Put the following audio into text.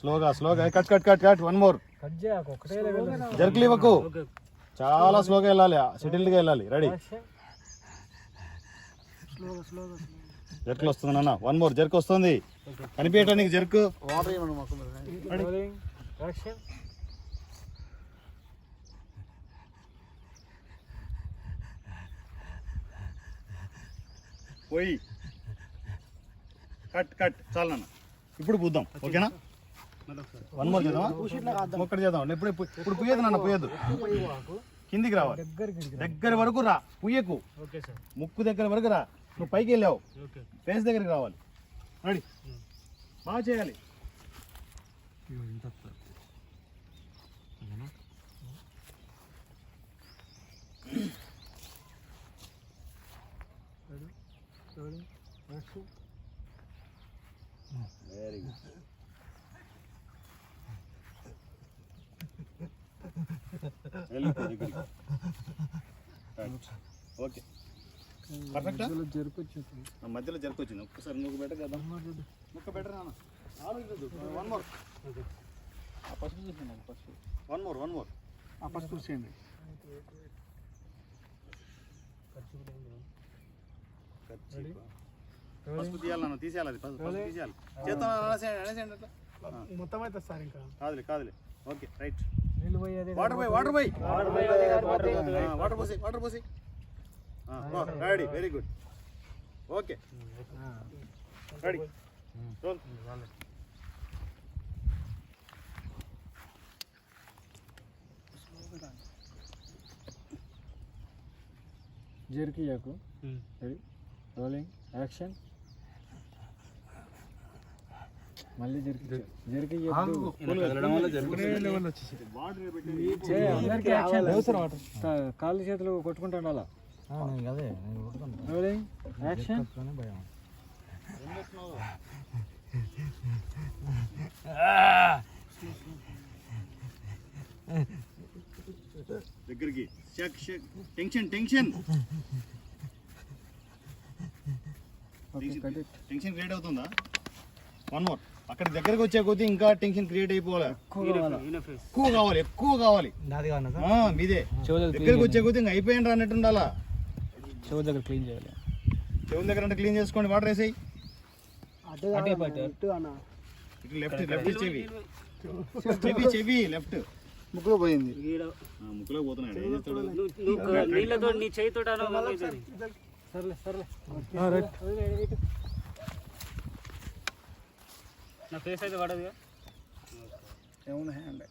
స్లోగా స్లోగా cut cut cut cut one more cut చేయకు ఒకటే లెవెల్ జర్కులు ఇవ్వకు. చాలా స్లోగా వెళ్ళాలి. సెటిల్డ్గా వెళ్ళాలి. రెడీ జర్కులు వస్తుంది నాన్న. వన్ మోర్ జర్క్ వస్తుంది. కనిపించటం నీకు జర్క్ పోయి. కట్ కట్ చాలు నాన్న. ఇప్పుడు పూద్దాం ఓకేనా? వన్ మోర్ చేద్దామా? ఒక్కటి చేద్దాం ఇప్పుడు ఇప్పుడు పుయ్యదు నాన్న పుయ్యదు కిందికి రావాలి. దగ్గర వరకు రా పుయ్యకు ముక్కు దగ్గర వరకు రా. నువ్వు పైకి వెళ్ళావు. ఫేస్ దగ్గరికి రావాలి. రెడీ? బాగా చేయాలి. వెరీ గుడ్ ఓకే పర్ఫెక్టా జరుపు వచ్చింది ఆ? మధ్యలో ఒక్కసారి నువ్వు బెటర్ కదా? ముక్క బెటర్ నాన్న. వన్ మోర్ ఫస్ట్ చూసాను first one more one more first చూసేయండి పసుపు తీయాలి నాన్న తీసేయాలి అది పసుపు పసుపు తీసేయాలి. చేత్తో అనేసేయండి అనేసేయండి అట్లా. మొత్తం అయితే సార్ ఇంకా. కాదులే కాదులే. Okay right. వాటర్ పోయి వాటర్ పోయి. వాటర్ పోసి వాటర్ పోసి. Ready very good. Okay. Ready. Roll. జెర్కియాకు ready. Rolling action. మళ్ళీ అందరికీ యాక్షన్. కాళ్ళు చేతులు కొట్టుకుంటా ఉండాలా అదే రోలింగ్ యాక్షన్? భయం. దగ్గరికి. షక్ షక్. Tension tension. Okay cut it tension create అవుతుందా? వన్ మోర్ అక్కడ దగ్గరకు వచ్చే కొద్దీ ఇంకా టెన్షన్ క్రియేట్ అయిపోవాలి. ఎక్కువ కావాలి? ఎక్కువ కావాలి నాది కావాలి ఆ, మీదే. చెవు దగ్గర దగ్గరకు వచ్చే కొద్దీ ఇంకా అయిపోయింది అన్నట్టు ఉండాలా? చెవు దగ్గర క్లీన్ చేయాలి. చెవుల దగ్గర అంటే క్లీన్ చేసుకోండి వాటర్ వేసేయి. అటే పట్టు. ఇటు లెఫ్ట్ లెఫ్ట్ చెవి చెవి చెవి లెఫ్ట్ ముక్కులో పోయింది. ముక్కులో పోతున్నాడు ఏం చేస్తాడు? నీళ్ళతో నీ చేయితో సర్లే సర్లే. నా ఫేస్ అయితే పడదుగా ఏమున్నా హ్యాండ్